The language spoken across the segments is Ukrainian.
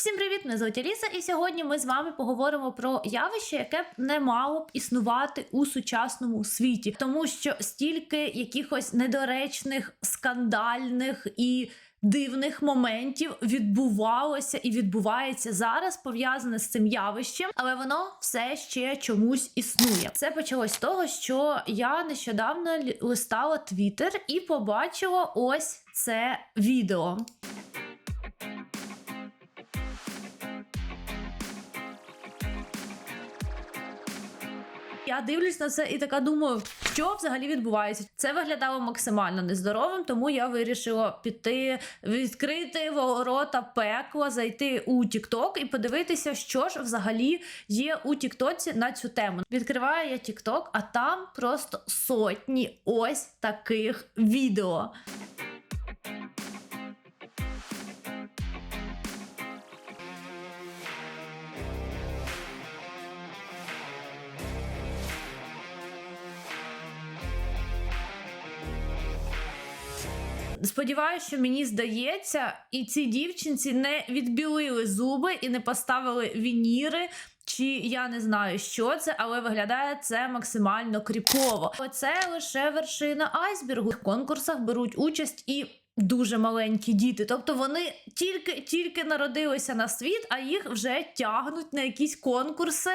Всім привіт! Мене звуть Аліса, і сьогодні ми з вами поговоримо про явище, яке б не мало б існувати у сучасному світі, тому що стільки якихось недоречних, скандальних і дивних моментів відбувалося і відбувається зараз, пов'язане з цим явищем, але воно все ще чомусь існує. Це почалось з того, що я нещодавно листала Твіттер і побачила ось це відео. Я дивлюсь на це і така думаю, що взагалі відбувається. Це виглядало максимально нездоровим, тому я вирішила піти, відкрити ворота пекла, зайти у TikTok і подивитися, що ж взагалі є у Тіктоці на цю тему. Відкриваю я TikTok, а там просто сотні ось таких відео. Сподіваюся, що мені здається, і ці дівчинці не відбілили зуби і не поставили вініри. Чи я не знаю, що це, але виглядає це максимально кріпово. Оце лише вершина айсбергу. В конкурсах беруть участь і дуже маленькі діти. Тобто вони тільки тільки народилися на світ, а їх вже тягнуть на якісь конкурси.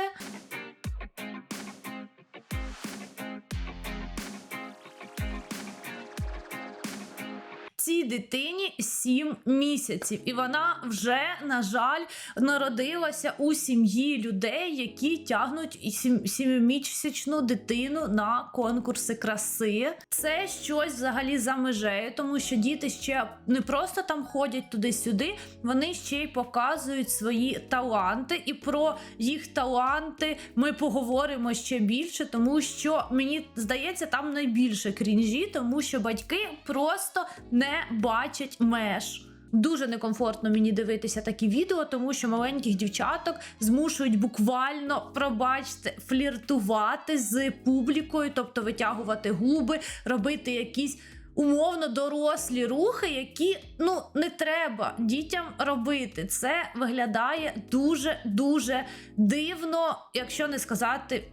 Цій дитині 7 місяців, і вона вже, на жаль, народилася у сім'ї людей, які тягнуть і сім- сімимісячну дитину на конкурси краси. Це щось взагалі за межею, тому що діти ще не просто там ходять туди-сюди, вони ще й показують свої таланти. І про їх таланти ми поговоримо ще більше, тому що мені здається, там найбільше крінжі, тому що батьки просто не бачать меж. Дуже некомфортно мені дивитися такі відео, тому що маленьких дівчаток змушують буквально, пробачте, фліртувати з публікою, тобто витягувати губи, робити якісь умовно дорослі рухи, які ну не треба дітям робити. Це виглядає дуже дуже дивно, якщо не сказати.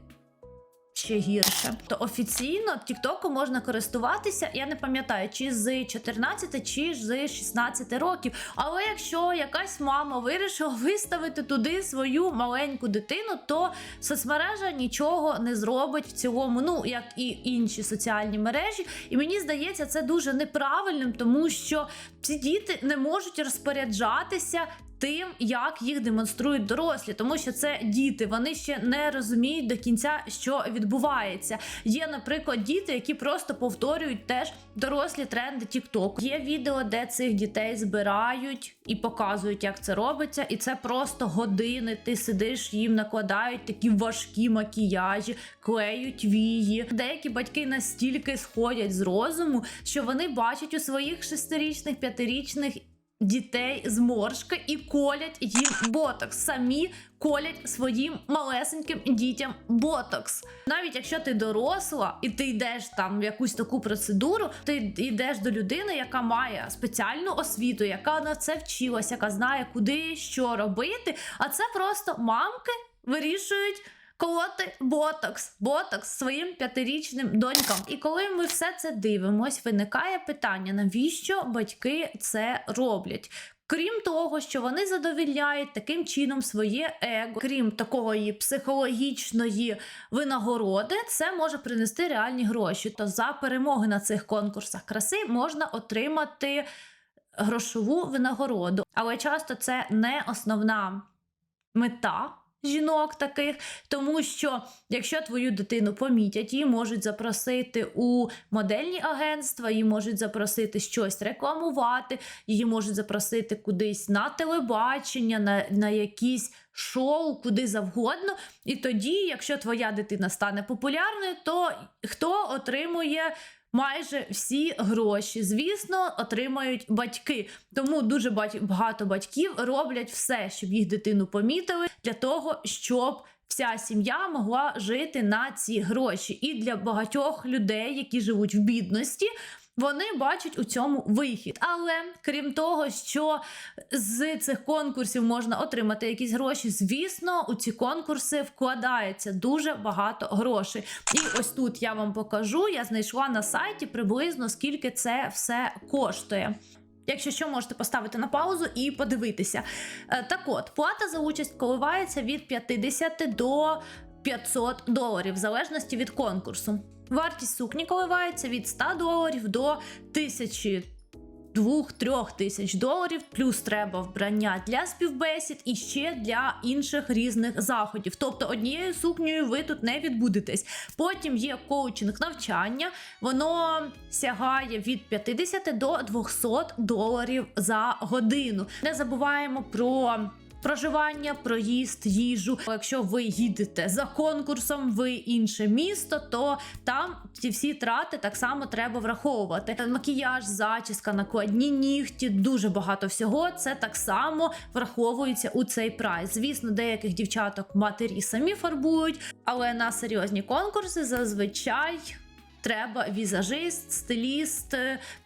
Ще гірше, то офіційно Тіктоку можна користуватися. Я не пам'ятаю, чи з 14, чи з 16 років. Але якщо якась мама вирішила виставити туди свою маленьку дитину, то соцмережа нічого не зробить в цілому, ну як і інші соціальні мережі. І мені здається, це дуже неправильним, тому що ці діти не можуть розпоряджатися тим, як їх демонструють дорослі, тому що це діти, вони ще не розуміють до кінця, що відбувається. Є, наприклад, діти, які просто повторюють теж дорослі тренди TikTok. Є відео, де цих дітей збирають і показують, як це робиться, і це просто години. Ти сидиш, їм накладають такі важкі макіяжі, клеють вії. Деякі батьки настільки сходять з розуму, що вони бачать у своїх шестирічних, п'ятирічних дітей зморшки і колять їм ботокс. Самі колять своїм малесеньким дітям ботокс. Навіть якщо ти доросла і ти йдеш там в якусь таку процедуру, ти йдеш до людини, яка має спеціальну освіту, яка на це вчилася, яка знає, куди що робити. А це просто мамки вирішують. Колоти ботокс, ботокс своїм п'ятирічним донькам. І коли ми все це дивимось, виникає питання, навіщо батьки це роблять? Крім того, що вони задовільняють таким чином своє его, крім такої психологічної винагороди, це може принести реальні гроші. То за перемоги на цих конкурсах краси можна отримати грошову винагороду, але часто це не основна мета. Жінок таких, тому що якщо твою дитину помітять, її можуть запросити у модельні агентства, її можуть запросити щось рекламувати, її можуть запросити кудись на телебачення, на, на якісь шоу, куди завгодно. І тоді, якщо твоя дитина стане популярною, то хто отримує майже всі гроші, звісно, отримають батьки. Тому дуже багато батьків роблять все, щоб їх дитину помітили, для того, щоб вся сім'я могла жити на ці гроші. І для багатьох людей, які живуть в бідності. Вони бачать у цьому вихід. Але крім того, що з цих конкурсів можна отримати якісь гроші, звісно, у ці конкурси вкладається дуже багато грошей. І ось тут я вам покажу. Я знайшла на сайті приблизно скільки це все коштує. Якщо що, можете поставити на паузу і подивитися. Е, Так от, плата за участь коливається від 50 до 500 доларів, в залежності від конкурсу. Вартість сукні коливається від 100 доларів до 1000 2-3 тисяч доларів, плюс треба вбрання для співбесід і ще для інших різних заходів. Тобто однією сукнею ви тут не відбудетесь. Потім є коучинг навчання, воно сягає від 50 до 200 доларів за годину. Не забуваємо про. Проживання, проїзд, їжу. Якщо ви їдете за конкурсом в інше місто, то там ці всі трати так само треба враховувати. Макіяж, зачіска, накладні нігті, дуже багато всього. Це так само враховується у цей прайс. Звісно, деяких дівчаток матері самі фарбують, але на серйозні конкурси зазвичай. Треба візажист, стиліст,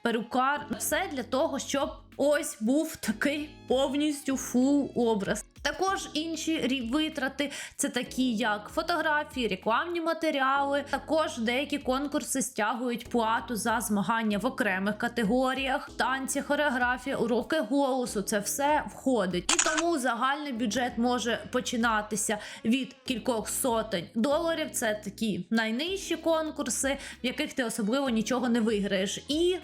перукар, все для того, щоб ось був такий повністю фул образ. Також інші витрати це такі, як фотографії, рекламні матеріали. Також деякі конкурси стягують плату за змагання в окремих категоріях, танці, хореографія, уроки голосу. Це все входить. І тому загальний бюджет може починатися від кількох сотень доларів. Це такі найнижчі конкурси, в яких ти особливо нічого не виграєш. І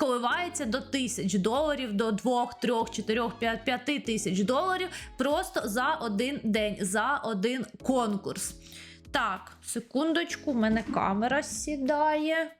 коливається до тисяч доларів, до двох, трьох, чотирьох, п'ять, п'яти тисяч доларів просто за один день, за один конкурс. Так, секундочку, в мене камера сідає.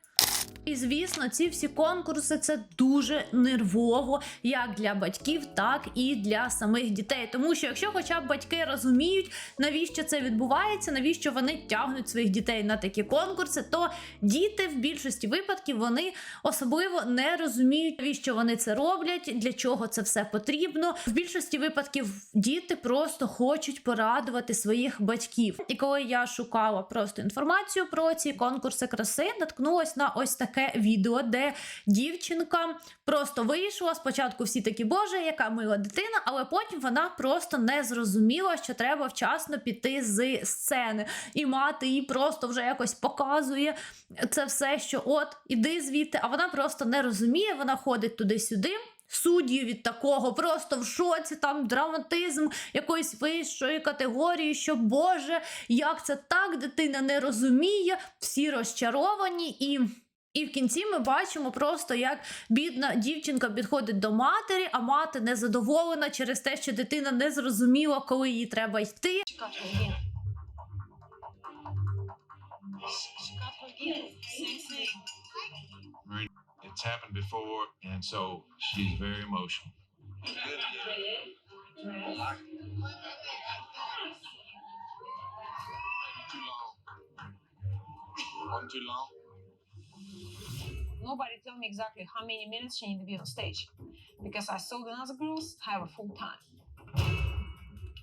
І звісно, ці всі конкурси це дуже нервово, як для батьків, так і для самих дітей. Тому що якщо хоча б батьки розуміють, навіщо це відбувається, навіщо вони тягнуть своїх дітей на такі конкурси, то діти в більшості випадків вони особливо не розуміють, навіщо вони це роблять, для чого це все потрібно. В більшості випадків діти просто хочуть порадувати своїх батьків. І коли я шукала просто інформацію про ці конкурси краси, наткнулась на ось таке відео, де дівчинка просто вийшла. Спочатку всі такі, боже, яка мила дитина, але потім вона просто не зрозуміла, що треба вчасно піти з сцени. І мати їй просто вже якось показує це все, що от іди звідти, а вона просто не розуміє, вона ходить туди-сюди. Судді від такого просто в шоці, там драматизм якоїсь вищої категорії, що Боже, як це так, дитина не розуміє, всі розчаровані і. І в кінці ми бачимо просто, як бідна дівчинка підходить до матері, а мати незадоволена через те, що дитина не зрозуміла, коли їй треба йти. It's happened before, and so she's very emotional. Too long. One too long. Nobody tell me exactly how many minutes she need to be on stage because I saw the other girls have a full time.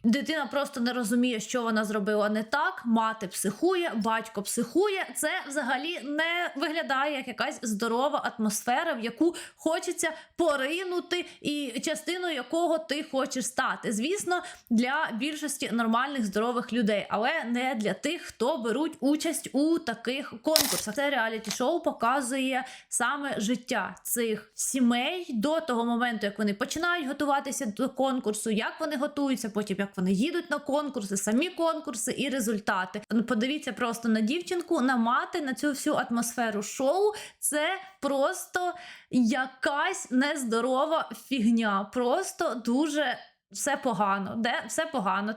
Дитина просто не розуміє, що вона зробила не так. Мати психує, батько психує. Це взагалі не виглядає як якась здорова атмосфера, в яку хочеться поринути, і частиною якого ти хочеш стати. Звісно, для більшості нормальних здорових людей, але не для тих, хто беруть участь у таких конкурсах. Це реаліті-шоу показує саме життя цих сімей до того моменту, як вони починають готуватися до конкурсу, як вони готуються, потім як вони їдуть на конкурси, самі конкурси і результати. Ну, Подивіться просто на дівчинку, на мати, на цю всю атмосферу шоу. Це просто якась нездорова фігня. Просто дуже все погано. Де все погано.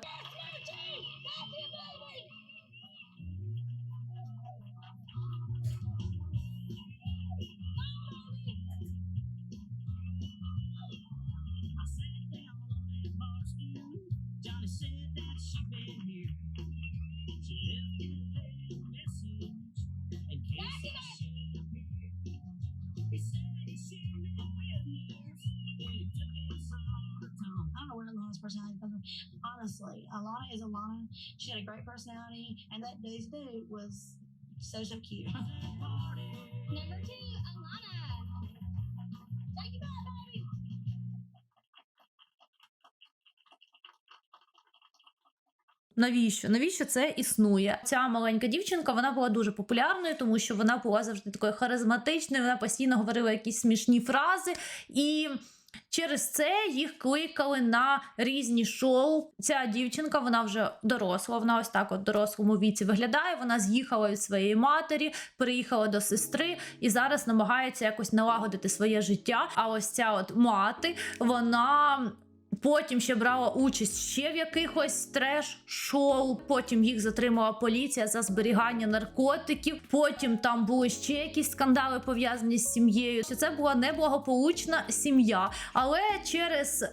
Alana is Alana. She had a great personality, and that Daisy Dude was so so cute. Number two, Alana. Take it back, baby. Навіщо? Навіщо це існує? Ця маленька дівчинка вона була дуже популярною, тому що вона була завжди такою харизматичною. Вона постійно говорила якісь смішні фрази, і через це їх кликали на різні шоу. Ця дівчинка вона вже доросла. Вона ось так, от дорослому віці виглядає. Вона з'їхала від своєї матері, переїхала до сестри і зараз намагається якось налагодити своє життя. А ось ця от мати, вона. Потім ще брала участь ще в якихось треш-шоу. Потім їх затримала поліція за зберігання наркотиків. Потім там були ще якісь скандали пов'язані з сім'єю. Що це була неблагополучна сім'я, але через.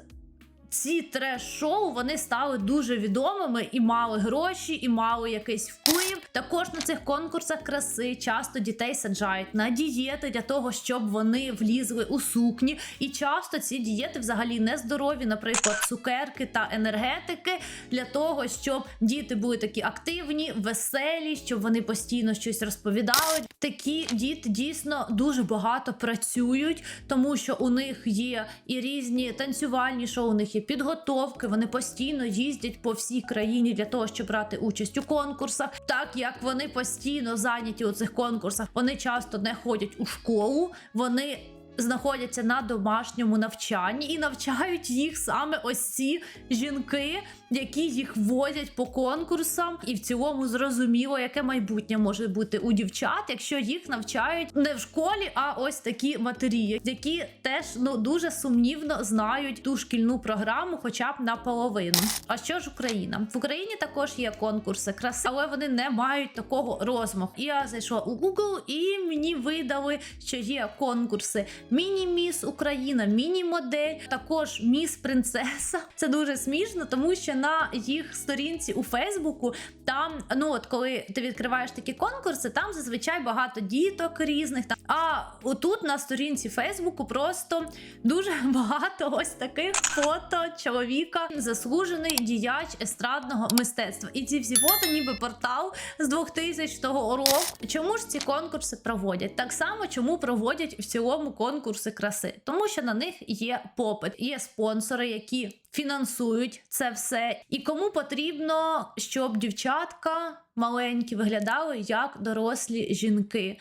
Ці треш-шоу вони стали дуже відомими і мали гроші, і мали якийсь вплив. Також на цих конкурсах краси часто дітей саджають на дієти для того, щоб вони влізли у сукні. І часто ці дієти взагалі не здорові, наприклад, цукерки та енергетики, для того, щоб діти були такі активні, веселі, щоб вони постійно щось розповідали. Такі діти дійсно дуже багато працюють, тому що у них є і різні танцювальні шоу, у них є підготовки. Вони постійно їздять по всій країні для того, щоб брати участь у конкурсах. Так як вони постійно зайняті у цих конкурсах, вони часто не ходять у школу. Вони знаходяться на домашньому навчанні і навчають їх саме ось ці жінки, які їх возять по конкурсам, і в цілому зрозуміло, яке майбутнє може бути у дівчат, якщо їх навчають не в школі, а ось такі матері, які теж ну дуже сумнівно знають ту шкільну програму, хоча б наполовину. А що ж Україна? В Україні також є конкурси краси, але вони не мають такого розмаху. Я зайшла у Google і мені видали, що є конкурси Міні-міс Україна, міні-модель, також міс Принцеса. Це дуже смішно, тому що на їх сторінці у Фейсбуку там, ну от коли ти відкриваєш такі конкурси, там зазвичай багато діток різних. Там. А отут на сторінці Фейсбуку просто дуже багато ось таких фото чоловіка, заслужений діяч естрадного мистецтва. І ці всі фото, ніби портал з 2000 року. Чому ж ці конкурси проводять? Так само, чому проводять в цілому конкурси краси, тому що на них є попит, є спонсори, які фінансують це все. І кому потрібно, щоб дівчатка маленькі виглядали як дорослі жінки.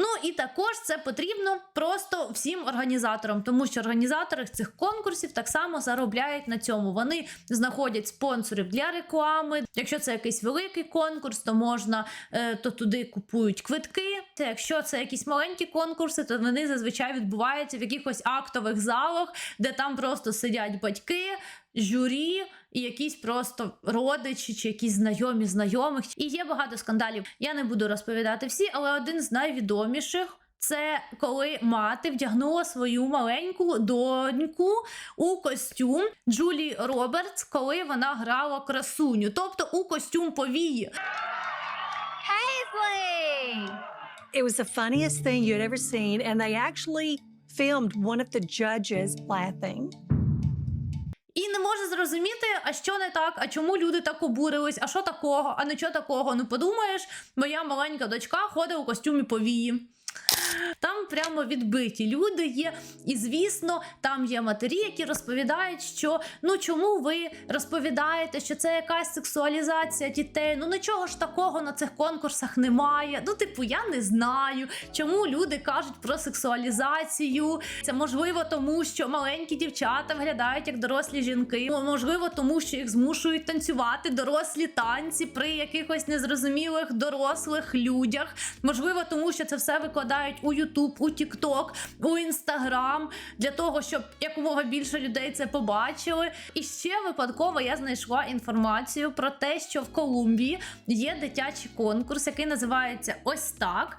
Ну і також це потрібно просто всім організаторам, тому що організатори цих конкурсів так само заробляють на цьому. Вони знаходять спонсорів для реклами. Якщо це якийсь великий конкурс, то можна е, то туди купують квитки. Якщо це якісь маленькі конкурси, то вони зазвичай відбуваються в якихось актових залах, де там просто сидять батьки, журі. І якісь просто родичі чи якісь знайомі знайомих. І є багато скандалів. Я не буду розповідати всі, але один з найвідоміших. Це коли мати вдягнула свою маленьку доньку у костюм Джулі Робертс, коли вона грала красуню, тобто у костюм повії. It was the funniest thing you'd ever seen, and they actually filmed one of the judges laughing. І не може зрозуміти, а що не так, а чому люди так обурились, а що такого, а нічого такого. Ну подумаєш, моя маленька дочка ходить у костюмі повії. Там прямо відбиті люди є, і звісно, там є матері, які розповідають, що ну чому ви розповідаєте, що це якась сексуалізація дітей? Ну нічого ж такого на цих конкурсах немає. Ну, типу, я не знаю, чому люди кажуть про сексуалізацію. Це можливо тому, що маленькі дівчата виглядають як дорослі жінки. Можливо, тому що їх змушують танцювати дорослі танці при якихось незрозумілих дорослих людях. Можливо, тому що це все викладають у YouTube, у TikTok, у Instagram, для того, щоб якомога більше людей це побачили. І ще випадково я знайшла інформацію про те, що в Колумбії є дитячий конкурс, який називається Ось так.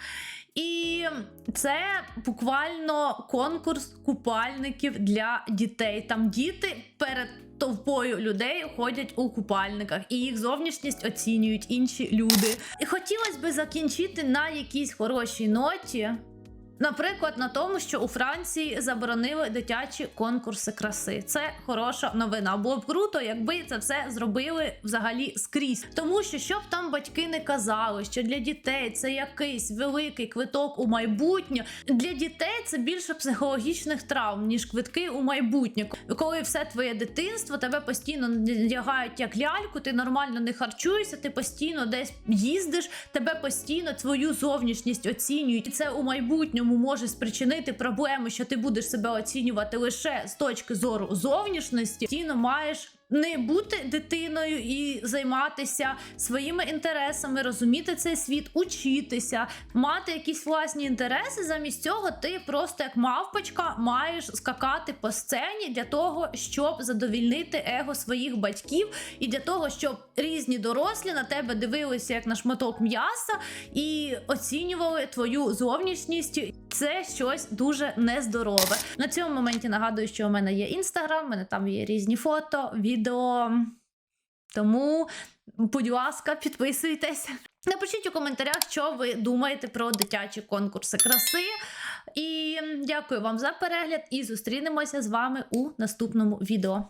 І це буквально конкурс купальників для дітей. Там діти перед товпою людей ходять у купальниках, і їх зовнішність оцінюють інші люди. І хотілося б закінчити на якійсь хорошій ноті. Наприклад, на тому, що у Франції заборонили дитячі конкурси краси. Це хороша новина. Було б круто, якби це все зробили взагалі скрізь. Тому що щоб там батьки не казали, що для дітей це якийсь великий квиток у майбутнє. Для дітей це більше психологічних травм, ніж квитки у майбутнє. Коли все твоє дитинство тебе постійно надягають як ляльку, ти нормально не харчуєшся, ти постійно десь їздиш, тебе постійно твою зовнішність оцінюють. І це у майбутньому може спричинити проблеми, що ти будеш себе оцінювати лише з точки зору зовнішності. Постійно маєш. Не бути дитиною і займатися своїми інтересами, розуміти цей світ, учитися, мати якісь власні інтереси. Замість цього ти просто як мавпочка маєш скакати по сцені для того, щоб задовільнити его своїх батьків, і для того, щоб різні дорослі на тебе дивилися як на шматок м'яса і оцінювали твою зовнішність. Це щось дуже нездорове. На цьому моменті нагадую, що у мене є інстаграм, у мене там є різні фото, відео. Тому, будь ласка, підписуйтесь. Напишіть у коментарях, що ви думаєте про дитячі конкурси краси. І дякую вам за перегляд. І зустрінемося з вами у наступному відео.